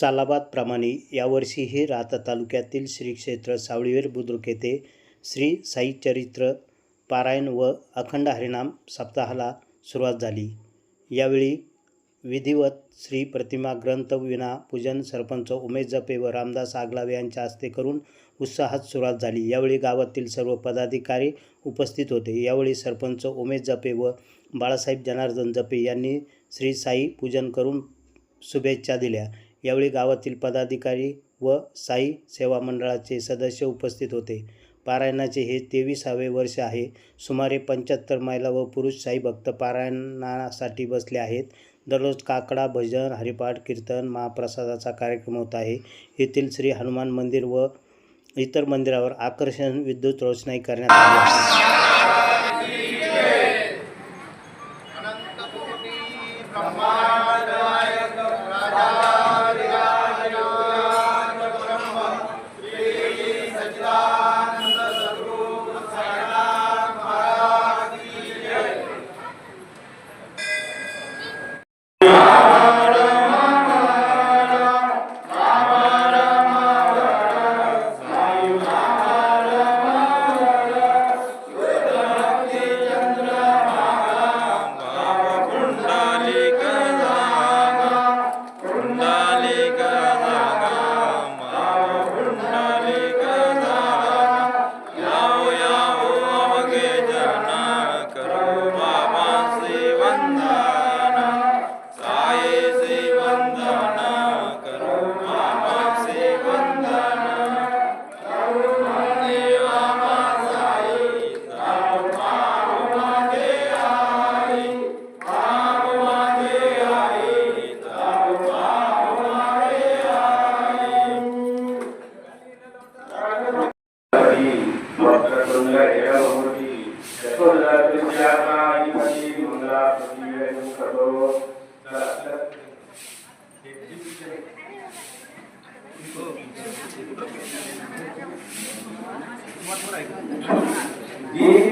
सालाबादप्रमाणे यावर्षीही राहता तालुक्यातील श्री क्षेत्र सावळीवीर बुद्रुक येथे श्री साई चरित्र पारायण व अखंड हरिनाम सप्ताहाला सुरुवात झाली. यावेळी विधिवत श्री प्रतिमा ग्रंथ विना पूजन सरपंच उमेश जपे व रामदास आगलावे यांच्या हस्ते करून उत्साहात सुरुवात झाली. यावेळी गावातील सर्व पदाधिकारी उपस्थित होते. यावेळी सरपंच उमेश जपे व बाळासाहेब जनार्दन जपे यांनी श्री साई पूजन करून शुभेच्छा दिल्या. यावेळी गावातील पदाधिकारी व साई सेवा मंडळाचे सदस्य उपस्थित होते. पारायणाचे हे तेविसावे वर्ष आहे. सुमारे पंच्याहत्तर महिला व पुरुष साई भक्त पारायणासाठी बसले आहेत. दररोज काकडा भजन हरिपाठ कीर्तन महाप्रसादाचा कार्यक्रम होत आहे. येथील श्री हनुमान मंदिर व इतर मंदिरावर आकर्षण विद्युत रोषणाई करण्यात आली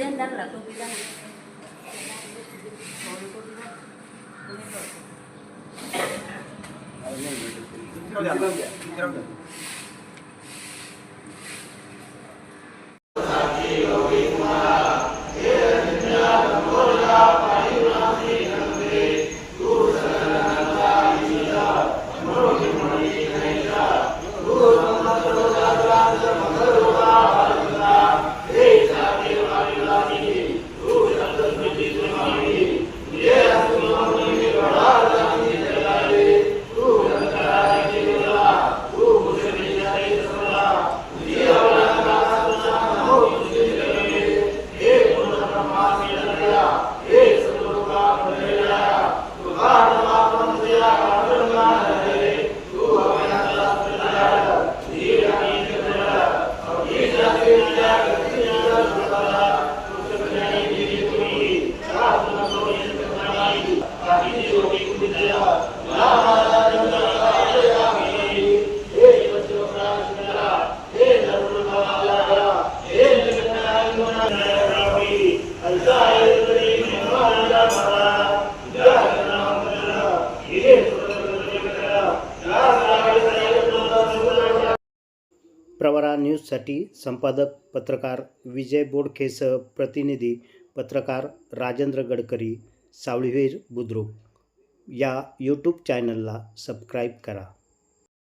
टोपी द्या ना त्यांना न्यूजसाठी संपादक पत्रकार विजय बोडखेसह प्रतिनिधी पत्रकार राजेंद्र गडकरी सावळीवीर बुद्रुक. या यूट्यूब चॅनलला सबस्क्राईब करा.